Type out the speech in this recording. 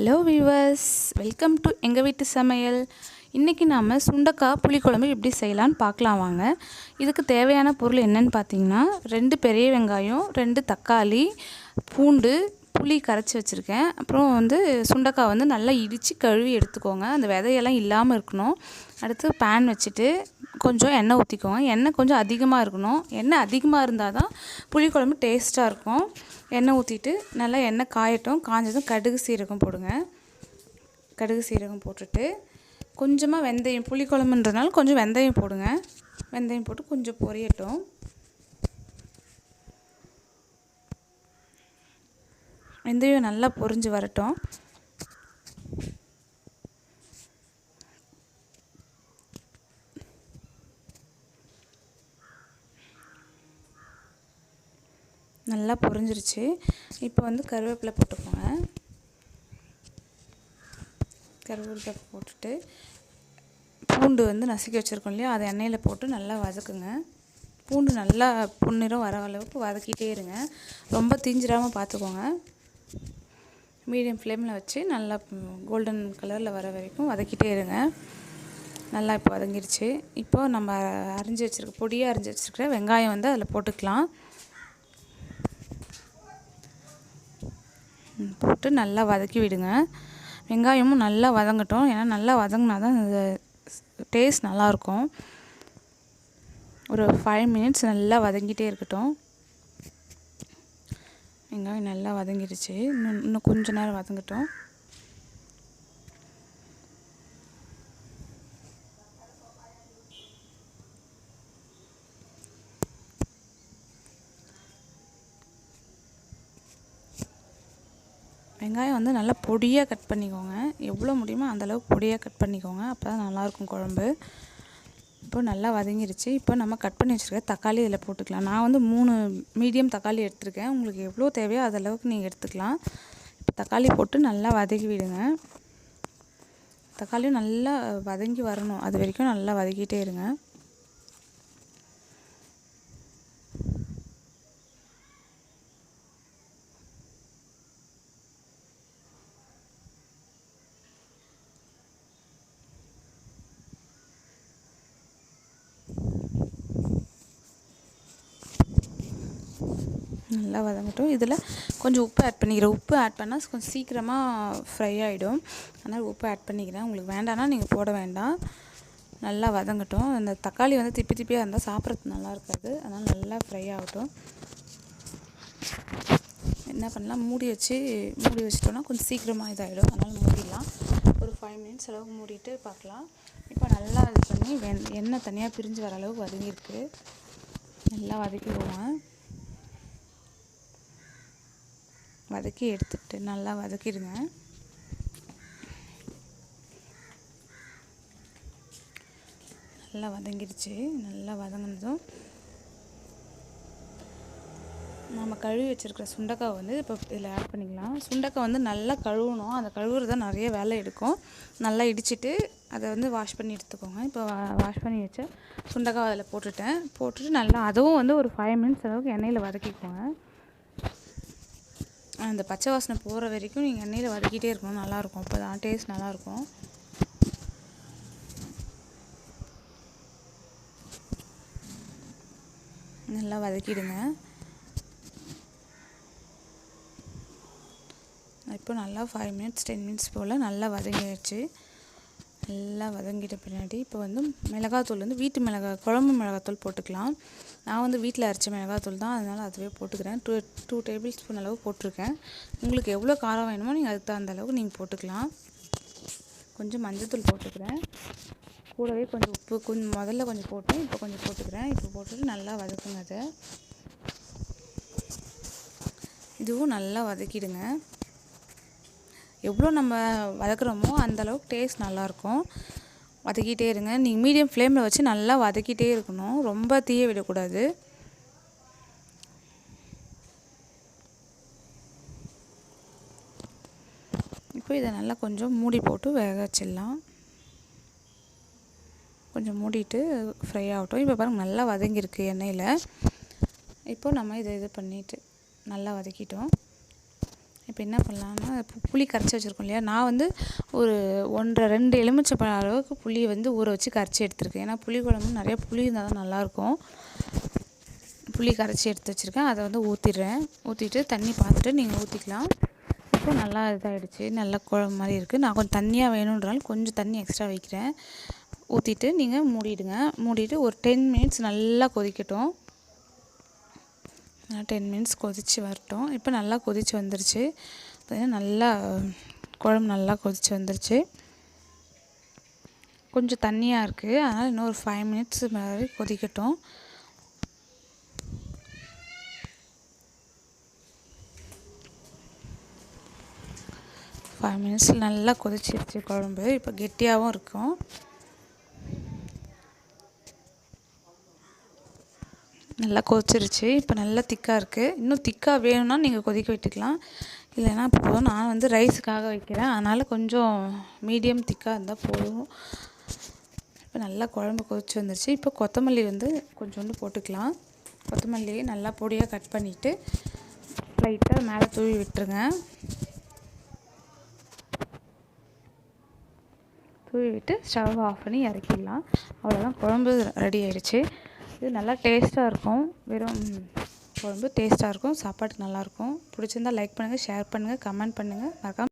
Hello viewers welcome to எங்கள் வீட்டு சமையல். இன்றைக்கி நாம் சுண்டக்காய் புளிக்குழம்பு எப்படி செய்யலான்னு பார்க்கலாம் வாங்க. இதுக்கு தேவையான பொருள் என்னன்னு பார்த்தீங்கன்னா ரெண்டு பெரிய வெங்காயம் ரெண்டு தக்காளி பூண்டு புளி கரைச்சி வச்சுருக்கேன். அப்புறம் வந்து சுண்டக்காய் வந்து நல்லா இடித்து கழுவி எடுத்துக்கோங்க. அந்த விதையெல்லாம் இல்லாமல் இருக்கணும். அடுத்து பேன் வச்சுட்டு கொஞ்சம் எண்ணெய் ஊற்றிக்கோங்க எண்ணெய் கொஞ்சம் அதிகமாக இருக்கணும். எண்ணெய் அதிகமாக இருந்தால் தான் புளிக்குழம்பு டேஸ்ட்டாக இருக்கும். எண்ணெய் ஊற்றிட்டு நல்லா எண்ணெய் காயட்டும். காஞ்சதும் கடுகு சீரகம் போடுங்க. கடுகு சீரகம் போட்டுட்டு கொஞ்சமாக வெந்தயம் புளிக்குழம்புன்றதுனால கொஞ்சம் வெந்தயம் போடுங்க. வெந்தயம் போட்டு கொஞ்சம் பொரியட்டும். வெந்தயம் நல்லா பொரிஞ்சு வரட்டும். நல்லா பொரிஞ்சிருச்சு. இப்போ வந்து கருவேப்பிலை போட்டுக்கோங்க. கருவேப்பிலை போட்டுட்டு பூண்டு வந்து நசுக்கி வச்சுருக்கோம் இல்லையா? அதை எண்ணெயில் போட்டு நல்லா வதக்குங்க. பூண்டு நல்லா பொன்னிறம் வர அளவுக்கு வதக்கிட்டே இருங்க. ரொம்ப தீஞ்சிடாமல் பார்த்துக்கோங்க. மீடியம் ஃப்ளேமில் வச்சு நல்லா கோல்டன் கலரில் வர வரைக்கும் வதக்கிட்டே இருங்க. நல்லா இப்போ வதங்கிருச்சு. இப்போது நம்ம அரிஞ்சு வச்சுருக்க பொடியாக அரிஞ்சு வச்சுருக்கிற வெங்காயம் வந்து அதில் போட்டுக்கலாம். போட்டு நல்லா வதக்கி விடுங்க. வெங்காயமும் நல்லா வதங்கட்டும். ஏன்னா நல்லா வதங்கினா தான் இந்த டேஸ்ட் நல்லாயிருக்கும். ஒரு ஃபைவ் மினிட்ஸ் நல்லா வதங்கிட்டே இருக்கட்டும். வெங்காயம் நல்லா வதங்கிடுச்சு. இன்னும் இன்னும் கொஞ்ச நேரம் வதங்கட்டும். வெங்காயம் வந்து நல்லா பொடியாக கட் பண்ணிக்கோங்க. எவ்வளோ முடியுமோ அந்தளவுக்கு பொடியாக கட் பண்ணிக்கோங்க. அப்போ தான் நல்லாயிருக்கும் குழம்பு. இப்போ நல்லா வதங்கிருச்சு. இப்போ நம்ம கட் பண்ணி வச்சுருக்க தக்காளி இதில் போட்டுக்கலாம். நான் வந்து மூணு மீடியம் தக்காளி எடுத்திருக்கேன். உங்களுக்கு எவ்வளோ தேவையோ அதளவுக்கு நீங்கள் எடுத்துக்கலாம். இப்போ தக்காளி போட்டு நல்லா வதக்கி விடுங்க. தக்காளியும் நல்லா வதங்கி வரணும். அது வரைக்கும் நல்லா வதக்கிட்டே இருங்க. நல்லா வதங்கட்டும். இதில் கொஞ்சம் உப்பு ஆட் பண்ணிக்கிறேன். உப்பு ஆட் பண்ணால் கொஞ்சம் சீக்கிரமாக ஃப்ரை ஆகிடும் அதனால் உப்பு ஆட் பண்ணிக்கிறேன். உங்களுக்கு வேண்டாம்னா நீங்கள் போட வேண்டாம். நல்லா வதங்கட்டும். அந்த தக்காளி வந்து திப்பி திப்பியாக இருந்தால் சாப்பிட்றதுக்கு நல்லா இருக்காது. அதனால் நல்லா ஃப்ரை ஆகட்டும். என்ன பண்ணலாம்? மூடி வச்சு மூடி வச்சிட்டோன்னா கொஞ்சம் சீக்கிரமாக இதாகிடும் அதனால் மூடிடலாம். ஒரு ஃபைவ் மினிட்ஸ் அளவுக்கு மூடிட்டு பார்க்கலாம். இப்போ நல்லா இது பண்ணி வெண் எண்ணெய் தனியாக பிரிஞ்சு வர அளவுக்கு வதங்கியிருக்கு. நல்லா வதக்கிடுவோம். வதக்கி எடுத்துட்டு நல்லா வதக்கிடுங்க. நல்லா வதங்கிடுச்சு. நல்லா வதங்கினதும் நம்ம கழுவி வச்சுருக்கிற சுண்டக்காய் வந்து இப்போ இதில் ஆட் பண்ணிக்கலாம். சுண்டக்காய் வந்து நல்லா கழுவணும். அந்த கழுவுறது தான் நிறைய வேலை எடுக்கும். நல்லா இடிச்சிட்டு அதை வந்து வாஷ் பண்ணி எடுத்துக்கோங்க. இப்போ வாஷ் பண்ணி வச்ச சுண்டக்காய் அதில் போட்டுட்டேன். போட்டுட்டு நல்லா அதுவும் வந்து ஒரு ஃபைவ் மினிட்ஸ் அளவுக்கு எண்ணெயில் வதக்கிக்கோங்க. அந்த பச்சை வாசனை போகிற வரைக்கும் நீங்கள் எண்ணெயில் வதக்கிட்டே இருக்கணும். நல்லாயிருக்கும். அப்போ தான் டேஸ்ட் நல்லாயிருக்கும். நல்லா வதக்கிடுங்க. இப்போ நல்லா ஃபைவ் மினிட்ஸ் டென் மினிட்ஸ் போல் நல்லா வதங்கிடுச்சு நல்லா வதங்கிட்ட பின்னாடி இப்போ வந்து மிளகாத்தூள் வந்து வீட்டு மிளகாய் குழம்பு மிளகாத்தூள் போட்டுக்கலாம். நான் வந்து வீட்டில் அரைச்ச மிளகாத்தூள் தான் அதனால் அதுவே போட்டுக்கிறேன். டூ டூ டேபிள் ஸ்பூன் அளவு போட்டிருக்கேன். உங்களுக்கு எவ்வளோ காரம் வேணுமோ நீங்கள் அதுக்கு தகுந்த அளவுக்கு நீங்கள் போட்டுக்கலாம். கொஞ்சம் மஞ்சத்தூள் போட்டுக்கிறேன். கூடவே கொஞ்சம் உப்பு கொஞ்சம் முதல்ல கொஞ்சம் போட்டேன் இப்போ கொஞ்சம் போட்டுக்கிறேன். இப்போ போட்டுட்டு நல்லா வதக்குங்க அதை. இதுவும் நல்லா வதக்கிடுங்க. எவ்வளோ நம்ம வதக்குறோமோ அந்தளவுக்கு டேஸ்ட் நல்லாயிருக்கும். வதக்கிட்டே இருங்க. நீங்கள் மீடியம் ஃப்ளேமில் வச்சு நல்லா வதக்கிட்டே இருக்கணும். ரொம்ப தீய விடக்கூடாது. இப்போ இதை நல்லா கொஞ்சம் மூடி போட்டு வேக வச்சிடலாம். கொஞ்சம் மூடிட்டு ஃப்ரை ஆகட்டும். இப்போ பாருங்கள் நல்லா வதங்கியிருக்கு எண்ணெயில். இப்போ நம்ம இதை இது பண்ணிவிட்டு நல்லா வதக்கிட்டோம். இப்போ என்ன பண்ணலான்னா புளி கரைச்சி வச்சுருக்கோம் இல்லையா? நான் வந்து ஒரு ஒன்றரை ரெண்டு எலுமிச்சப்பழம் அளவுக்கு புளியை வந்து ஊற வச்சு கரைச்சி எடுத்திருக்கேன். ஏன்னா புளி குழம்பு நிறையா புளி இருந்தால் தான் நல்லாயிருக்கும். புளி கரைச்சி எடுத்து வச்சுருக்கேன். அதை வந்து ஊற்றிடுறேன் ஊற்றிட்டு தண்ணி பார்த்துட்டு நீங்கள் ஊற்றிக்கலாம் இப்போ நல்லா இதாகிடுச்சு நல்லா குழம்பு மாதிரி இருக்குது நான் கொஞ்சம் தண்ணியாக வேணுன்றனால கொஞ்சம் தண்ணி எக்ஸ்ட்ரா வைக்கிறேன். ஊற்றிட்டு நீங்கள் மூடிடுங்க. மூடிட்டு ஒரு டென் மினிட்ஸ் நல்லா கொதிக்கட்டும். டென் மினிட்ஸ் கொதித்து வரட்டும். இப்போ நல்லா கொதித்து வந்துருச்சு. பார்த்தீங்கன்னா நல்லா குழம்பு நல்லா கொதித்து வந்துருச்சு. கொஞ்சம் தண்ணியாக இருக்குது அதனால் இன்னும் ஒரு ஃபைவ் மினிட்ஸ் மாதிரி கொதிக்கட்டும். ஃபைவ் மினிட்ஸில் நல்லா கொதிச்சிருச்சு குழம்பு. இப்போ கெட்டியாகவும் இருக்கும். நல்லா கொதிச்சிருச்சு. இப்போ நல்லா திக்காக இருக்குது இன்னும் திக்காக வேணும்னா நீங்கள் கொதிக்க விட்டுக்கலாம். இல்லைன்னா போதும். நான் வந்து ரைஸுக்காக வைக்கிறேன். அதனால் கொஞ்சம் மீடியம் திக்காக இருந்தால் போதும். இப்போ நல்லா குழம்பு கொதிச்சு வந்துருச்சு. இப்போ கொத்தமல்லி வந்து கொஞ்சோண்டு போட்டுக்கலாம். கொத்தமல்லியை நல்லா பொடியாக கட் பண்ணிவிட்டு லைட்டாக மேலே தூவி விட்டுருங்க. தூவி விட்டு ஸ்டவ் ஆஃப் பண்ணி இறக்கிடலாம். அவ்வளோதான் குழம்பு ரெடி ஆயிடுச்சு. இது நல்லா டேஸ்ட்டாக இருக்கும். வெறும் குழம்பு டேஸ்ட்டாக இருக்கும். சாப்பாட்டுக்கு நல்லாயிருக்கும் பிடிச்சிருந்தா லைக் பண்ணுங்கள் ஷேர் பண்ணுங்கள் கமெண்ட் பண்ணுங்கள் மறக்காமல்